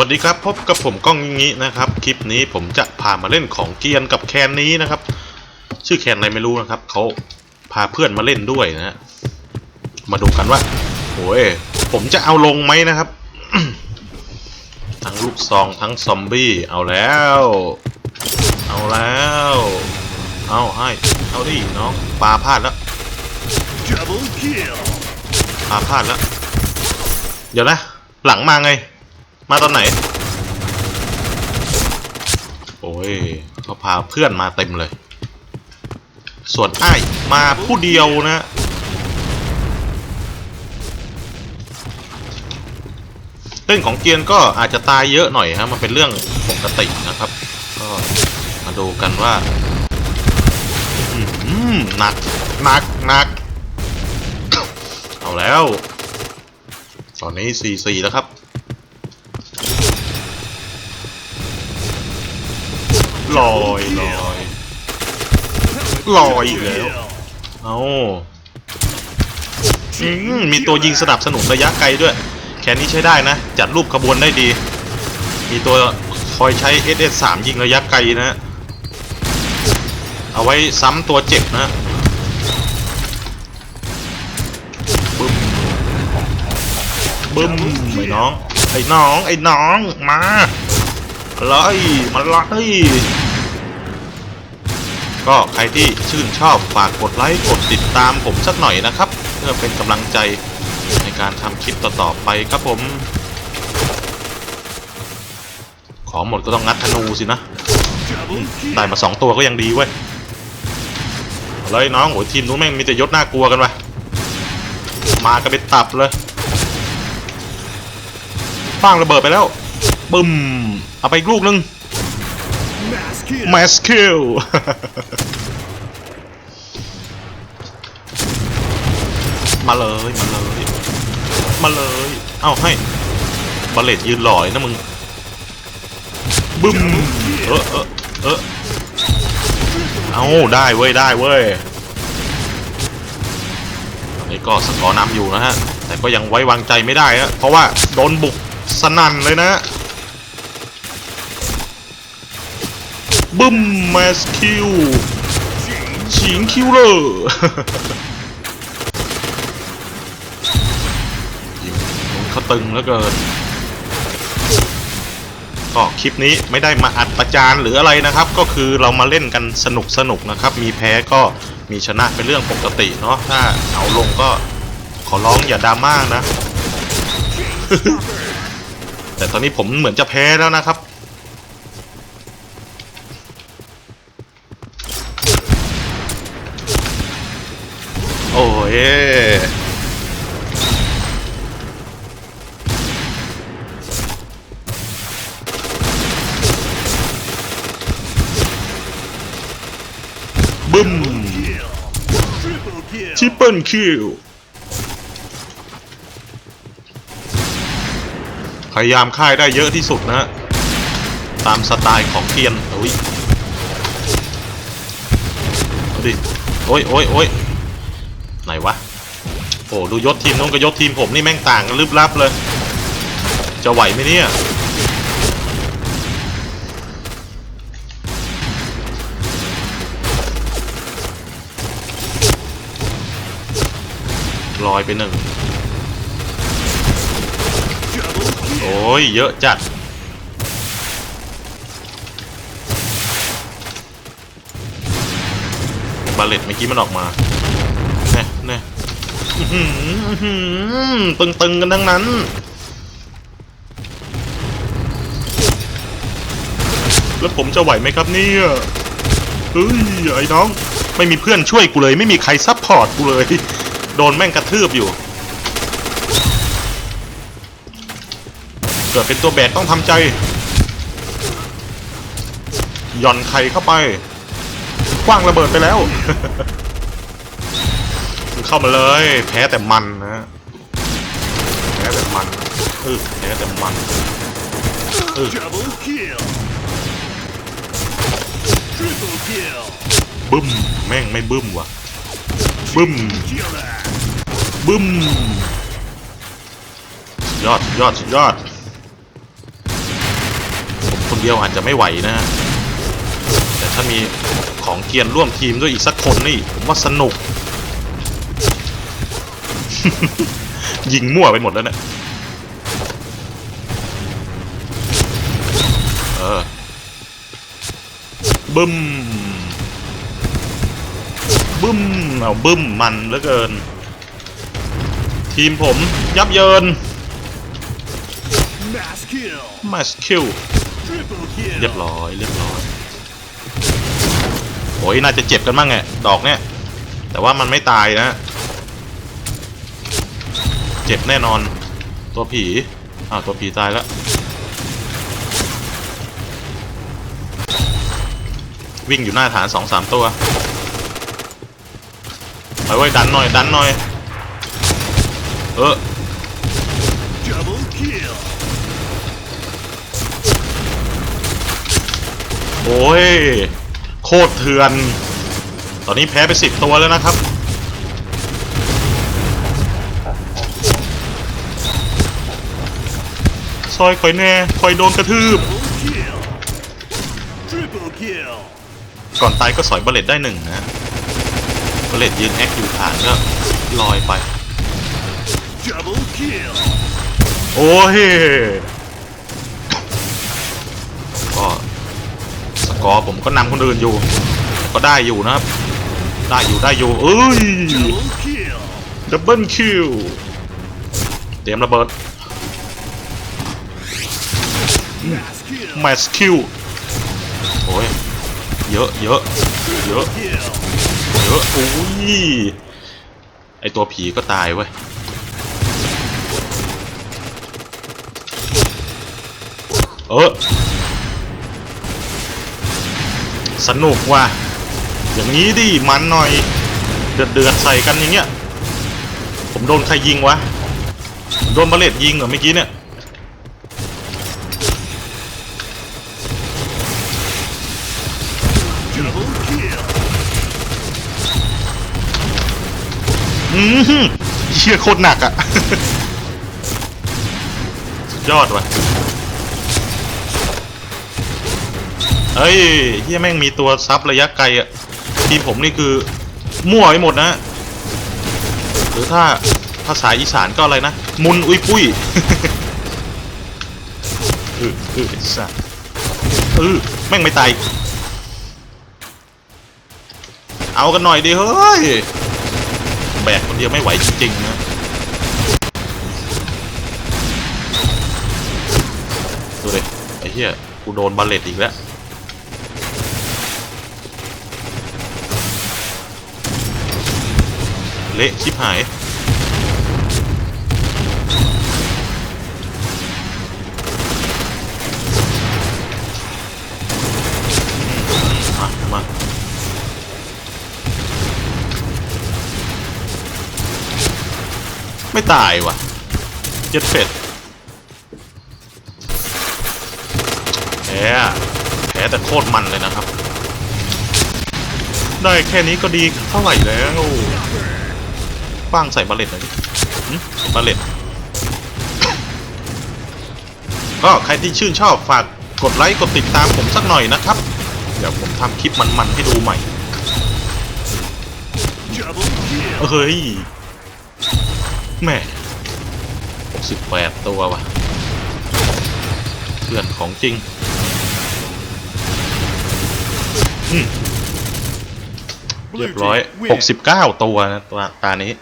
วัสดีครับพบกับผมก้องงี้นะครับคลิปนี้ผมจะพามาเล่นของเกียนกับแคนนี้นะครับ ชื่อแคนอะไรไม่รู้นะครับเขาพาเพื่อนมาเล่นด้วยนะฮะมาดูกันว่าโอ้ยผมจะเอาลงไหมนะครับ ทั้งลูกซองทั้งซอมบี้เอาแล้ว เอาแล้ว เอาให้เอาดิน้องปลาพลาดแล้ว Double kill. ปลาพลาดแล้วเดี๋ยวนะหลังมาไง มาตอนไหน โอ้ยเขาพาเพื่อนมาเต็มเลย ส่วนไอ้มาผู้เดียวนะเล่นของเกียนก็อาจจะตายเยอะหน่อยฮะมันเป็นเรื่องปกตินะครับ ก็มาดูกันว่าอื้อหือหนักหนักหนักเอาแล้ว ตอนนี้ 4 4 แล้วครับ ลอยลอยลอยอีกแล้ว เอาอืมมีตัวยิงสนับสนุนระยะไกลด้วย แค่นี้ใช้ได้นะ จัดรูปขบวนได้ดี มีตัวคอยใช้ SS3 ยิงระยะไกลนะ เอาไว้ซ้ำตัวเจ็บนะบึ้มบึ้มไอ้น้อง ไอ้น้อง ไอ้น้อง มาเลยมาเลย ก็ใครที่ชื่นชอบฝากกดไลค์กดติดตามผมสักหน่อยนะครับ เพื่อเป็นกำลังใจในการทำคลิปต่อๆไปครับผม ของหมดก็ต้องงัดธนูสินะ ได้มาสองตัวก็ยังดีเว้ยเลยน้องโอ้ยทีมนู้นแม่งมีแต่ยศน่ากลัวกันวะมากันเป็นตับเลยป้างระเบิดไปแล้วบึ้มเอาไปอีกลูกนึง Mass kill. แมสคิลมาเลย มาเลย มาเลย เอ้าให้บาเลตยืนหลอยนะมึง บึ้ม เออเออเออเอาได้เว้ย ได้เว้ยตอนนี้ก็สกอร์นำอยู่นะฮะ แต่ก็ยังไว้วางใจไม่ได้ฮะเพราะว่าโดนบุกสนั่นเลยนะ บึ้มแมสคิวฉิงคิวเลอร์ยิงเขาตึงแล้วเกินก็คลิปนี้ไม่ได้มาอัดประจานหรืออะไรนะครับ ก็คือเรามาเล่นกันสนุกสนุกนะครับ มีแพ้ก็มีชนะเป็นเรื่องปกติเนาะถ้าเอาลงก็ขอร้องอย่าดราม่านะ แต่ตอนนี้ผมเหมือนจะแพ้แล้วนะครับ โอ้ยบึ้ม Kill. Triple kill. ชิปเปิลคิวพยายามค่ายได้เยอะที่สุดนะ ตามสไตล์ของเทียนโอ้ยอดิโอ้ยโอ้ยโอ้ย ไหนวะ โอ้ดูยศทีมนู้นกับยศทีมผมนี่แม่งต่างกันลึบลับเลย จะไหวไหมเนี่ยลอยไปหนึ่ง โอ้ย เยอะจัด บาเลตเมื่อกี้มันออกมา ตึงๆกันทั้งนั้น แล้วผมจะไหวไหมครับเนี่ยเฮ้ยไอ้น้อง ไม่มีเพื่อนช่วยกูเลย ไม่มีใครซัพพอร์ตกูเลย โดนแม่งกระทืบอยู่ เกิดเป็นตัวแบกต้องทำใจหย่อนไข่เข้าไปกว้างระเบิดไปแล้ว เข้ามาเลย แพ้แต่มันนะแพ้แต่มันเออแพ้แต่มันเออ Double kill. Triple kill. บึ้มแม่งไม่บึ้มว่ะบึ้ม Killer. บึ้มยอดยอดสุดยอดคนเดียวอาจจะไม่ไหวนะฮะแต่ถ้ามีของเกียนร่วมทีมด้วยอีกสักคนนี่ผมว่าสนุก ยิงมั่วไปหมดแล้วเนี่ยเออบึ้มบึ้มเอาบึ้มมันเหลือเกิน ทีมผมยับเยิน Mass kill. มาสคิล Triple kill. เรียบร้อยเรียบร้อยโอ้ยน่าจะเจ็บกันบ้างไงดอกเนี่ย แต่ว่ามันไม่ตายนะ เจ็บแน่นอน ตัวผีอ้าวตัวผีตายแล้ว วิ่งอยู่หน้าฐานสองสามตัวไปไว้ยดันหน่อย ดันหน่อย เออ Double kill. โอ้ย โคตรเถื่อน ตอนนี้แพ้ไปสิบตัวแล้วนะครับ ซอยคอยแน่คอยโดนกระทืบ ก่อนตายก็สอยบลเลตได้หนึ่งนะบลเลตยืนแอคอยู่ฐานก็ลอยไป โอ้ยก็สกอร์ผมก็นำคนอื่นอยู่ ก็ได้อยู่นะครับ ได้อยู่ได้อยู่ เอ้ยดับเบิลคิวเตรียมระเบิด แมสคิวโอ้ยเยอะเยอะเยอะเยอะโอ้ยไอตัวผีก็ตายเว้ยเออสนุกว่ะอย่างนี้ดิมันหน่อย เดือดเดือดใส่กันอย่างเงี้ยผมโดนใครยิงวะโดนบาเลตยิงเหรอเมื่อกี้เนี่ย อืมเชี่ยโคตรหนักอะสุดยอดว่ะเฮ้ยเฮียแม่งมีตัวซับระยะไกลอะทีมผมนี่คือ มั่วไปหมดนะ หรือถ้าภาษาอีสานก็อะไรนะ มุน อุ้ย ปุ้ยเออเออไอ้สัสเออแม่งไม่ตาย เอากันหน่อยดิเฮ้ย แบกคนเดียวไม่ไหวจริงๆนะดูเลยไอ้เหี้ยกูโดนบาเลตอีกแล้วเละชิบหาย ไม่ตายว่ะเจ็ดเป็ดแพ้แพ้แต่โคตรมันเลยนะครับ ได้แค่นี้ก็ดีเท่าไหร่แล้วป้างใส่บาเลตหน่อยบาเลตก็ใครที่ชื่นชอบฝากกดไลค์กดติดตามผมสักหน่อยนะครับ เดี๋ยวผมทำคลิปมันๆให้ดูใหม่เฮ้ย แม่68ตัวว่ะเพื่อนของจริงอืม Blue เรียบร้อย team win. 69 ตัวนะตัวตานี้